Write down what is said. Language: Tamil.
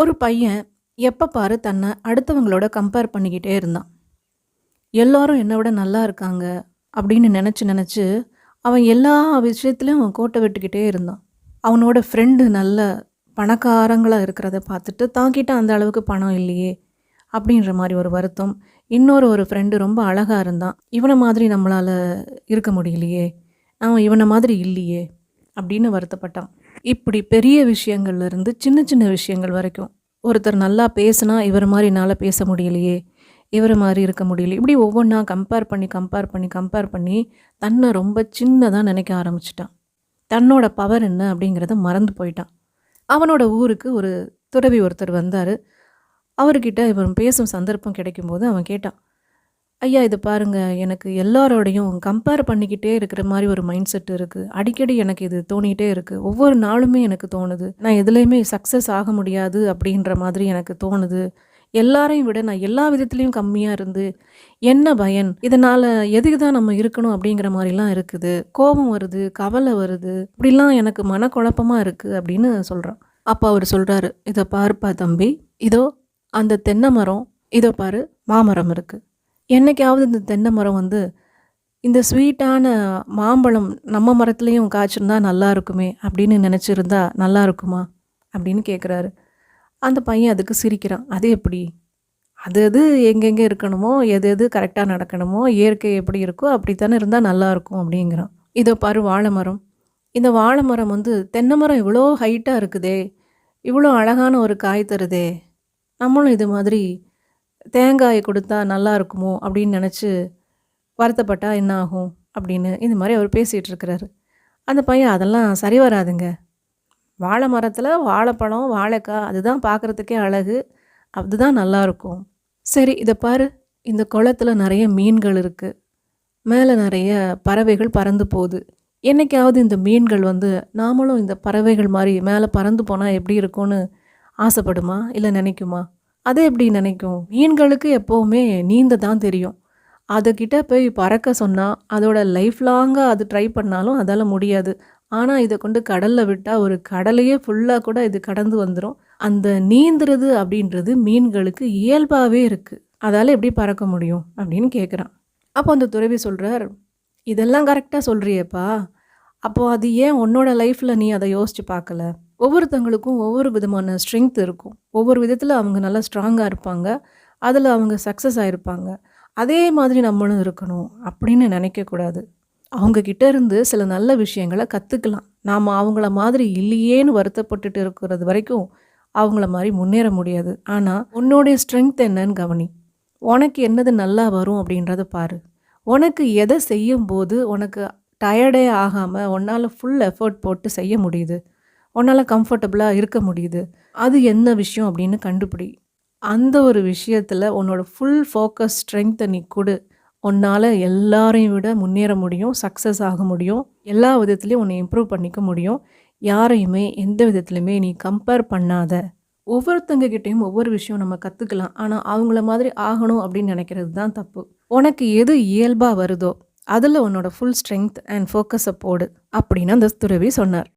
ஒரு பையன் எப்போ பாரு தன்னை அடுத்தவங்களோட கம்பேர் பண்ணிக்கிட்டே இருந்தான். எல்லாரும் என்னை விட நல்லா இருக்காங்க அப்படின்னு நினச்சி நினச்சி அவன் எல்லா விஷயத்துலையும் அவன் கோட்டை விட்டுக்கிட்டே இருந்தான். அவனோட ஃப்ரெண்டு நல்ல பணக்காரங்களாக இருக்கிறத பார்த்துட்டு தாங்கிட்ட அந்த அளவுக்கு பணம் இல்லையே அப்படின்ற மாதிரி ஒரு வருத்தம். இன்னொரு ஒரு ஃப்ரெண்டு ரொம்ப அழகாக இருந்தான். இவனை மாதிரி நம்மளால் இருக்க முடியலையே. அவன் இவனை மாதிரி இல்லையே அப்படின்னு வருத்தப்பட்டான். இப்படி பெரிய விஷயங்கள்லேருந்து சின்ன சின்ன விஷயங்கள் வரைக்கும் ஒருத்தர் நல்லா பேசுனா இவர் மாதிரி என்னால் பேச முடியலையே இவரை மாதிரி இருக்க முடியல இப்படி ஒவ்வொன்றா கம்பேர் பண்ணி கம்பேர் பண்ணி கம்பேர் பண்ணி தன்னை ரொம்ப சின்னதாக நினைக்க ஆரம்பிச்சிட்டான். தன்னோட பவர் என்ன அப்படிங்கிறத மறந்து போயிட்டான். அவனோட ஊருக்கு ஒரு துறவி ஒருத்தர் வந்தார். அவர்கிட்ட இவன் பேசும் சந்தர்ப்பம் கிடைக்கும்போது அவன் கேட்டான் ஐயா இது பாருங்க. எனக்கு எல்லாரோடையும் கம்பேர் பண்ணிக்கிட்டே இருக்கிற மாதிரி ஒரு மைண்ட் செட் இருக்குது அடிக்கடி எனக்கு இது தோணிகிட்டே இருக்குது ஒவ்வொரு நாளுமே எனக்கு தோணுது. நான் எதுலேயுமே சக்ஸஸ் ஆக முடியாது அப்படின்ற மாதிரி எனக்கு தோணுது. எல்லாரையும் விட நான் எல்லா விதத்துலேயும் கம்மியாக இருந்து என்ன பயன்? இதனால் எதுக்கு தான் நம்ம இருக்கணும் அப்படிங்கிற மாதிரிலாம் இருக்குது. கோபம் வருது கவலை வருது. இப்படிலாம் எனக்கு மனக்குழப்பமாக இருக்குது அப்படின்னு சொல்கிறான் அப்போ அவர் சொல்கிறாரு இதை பாருப்பா தம்பி. இதோ அந்த தென்னை மரம். இதோ பாரு மாமரம் இருக்குது என்னைக்காவது இந்த தென்னை மரம் வந்து இந்த ஸ்வீட்டான மாம்பழம் நம்ம மரத்துலேயும் காய்ச்சிருந்தா நல்லா இருக்குமே அப்படின்னு நினச்சிருந்தா நல்லா இருக்குமா அப்படின்னு கேட்குறாரு அந்த பையன் அதுக்கு சிரிக்கிறான். அது எப்படி? அது எது எங்கெங்கே இருக்கணுமோ எது எது கரெக்டாக நடக்கணுமோ இயற்கை எப்படி இருக்கோ அப்படி தானே இருந்தால் நல்லா இருக்கும் அப்படிங்கிறான். இதோ பாரு வாழை மரம். இந்த வாழை மரம் வந்து தென்னை மரம் இவ்வளோ ஹைட்டாக இருக்குதே இவ்வளோ அழகான ஒரு காய் தருதே நம்மளும் இது மாதிரி தேங்காயை கொடுத்தா நல்லா இருக்குமோ அப்படின்னு நினச்சி வருத்தப்பட்டா என்ன ஆகும் அப்படின்னு இந்த மாதிரி அவர் பேசிகிட்டு இருக்கிறாரு. அந்த பையன் அதெல்லாம் சரி வராதுங்க. வாழை மரத்தில் வாழைப்பழம் வாழைக்காய் அதுதான் பார்க்குறதுக்கே அழகு. அதுதான் நல்லாயிருக்கும் சரி இதை பாரு. இந்த குளத்துல நிறைய மீன்கள் இருக்குது மேலே நிறைய பறவைகள் பறந்து போகுது. என்னைக்காவது இந்த மீன்கள் வந்து நாமளும் இந்த பறவைகள் மாதிரி மேலே பறந்து போனால் எப்படி இருக்கும்னு ஆசைப்படுமா? இல்லை நினைக்குமா? அது எப்படி நினைக்கும்? மீன்களுக்கு எப்போவுமே நீந்த தான் தெரியும். அதுக்கிட்ட போய் பறக்க சொன்னால் அதோட லைஃப் லாங்காக அது ட்ரை பண்ணாலும் அதால் முடியாது. ஆனால் இதை கொண்டு கடலில் விட்டால் ஒரு கடலையே ஃபுல்லாக கூட இது கடந்து வந்துடும் அந்த நீந்துறது அப்படின்றது மீன்களுக்கு இயல்பாகவே இருக்குது அதால் எப்படி பறக்க முடியும் அப்படின்னு கேட்குறான் அப்போ அந்த துறவி சொல்கிறார் இதெல்லாம் கரெக்டாக சொல்கிறியேப்பா அப்போது அது ஏன் உன்னோட லைஃப்பில் நீ அதை யோசித்து பார்க்கல ஒவ்வொருத்தங்களுக்கும் ஒவ்வொரு விதமான ஸ்ட்ரென்த் இருக்கும். ஒவ்வொரு விதத்தில் அவங்க நல்லா ஸ்ட்ராங்காக இருப்பாங்க. அதில் அவங்க சக்ஸஸ் ஆகிருப்பாங்க அதே மாதிரி நம்மளும் இருக்கணும் அப்படின்னு நினைக்கக்கூடாது அவங்கக்கிட்ட இருந்து சில நல்ல விஷயங்களை கற்றுக்கலாம் நாம் அவங்கள மாதிரி இல்லையேன்னு வருத்தப்பட்டுட்டு இருக்கிறது வரைக்கும் அவங்கள மாதிரி முன்னேற முடியாது. ஆனால் உன்னோடைய ஸ்ட்ரென்த் என்னன்னு கவனி. உனக்கு என்னது நல்லா வரும் அப்படின்றத பாரு. உனக்கு எதை செய்யும் போது உனக்கு டயர்டே ஆகாமல் உன்னால் ஃபுல் எஃபர்ட் போட்டு செய்ய முடியுது. உன்னால் கம்ஃபர்டபுளாக இருக்க முடியுது. அது என்ன விஷயம் அப்படின்னு கண்டுபிடி. அந்த ஒரு விஷயத்தில் உன்னோட ஃபுல் ஃபோக்கஸ் ஸ்ட்ரென்த்தை நீ கொடு. உன்னால் எல்லாரையும் விட முன்னேற முடியும் சக்ஸஸ் ஆக முடியும். எல்லா விதத்துலேயும் உன்னை இம்ப்ரூவ் பண்ணிக்க முடியும். யாரையுமே எந்த விதத்துலையுமே நீ கம்பேர் பண்ணாத. ஒவ்வொருத்தங்க கிட்டேயும் ஒவ்வொரு விஷயம் நம்ம கற்றுக்கலாம் ஆனால் அவங்கள மாதிரி ஆகணும் அப்படின்னு நினைக்கிறது தான் தப்பு. உனக்கு எது இயல்பாக வருதோ அதில் உன்னோட ஃபுல் ஸ்ட்ரென்த் அண்ட் ஃபோக்கஸை போடு அப்படின்னு அந்த துறவி சொன்னார்.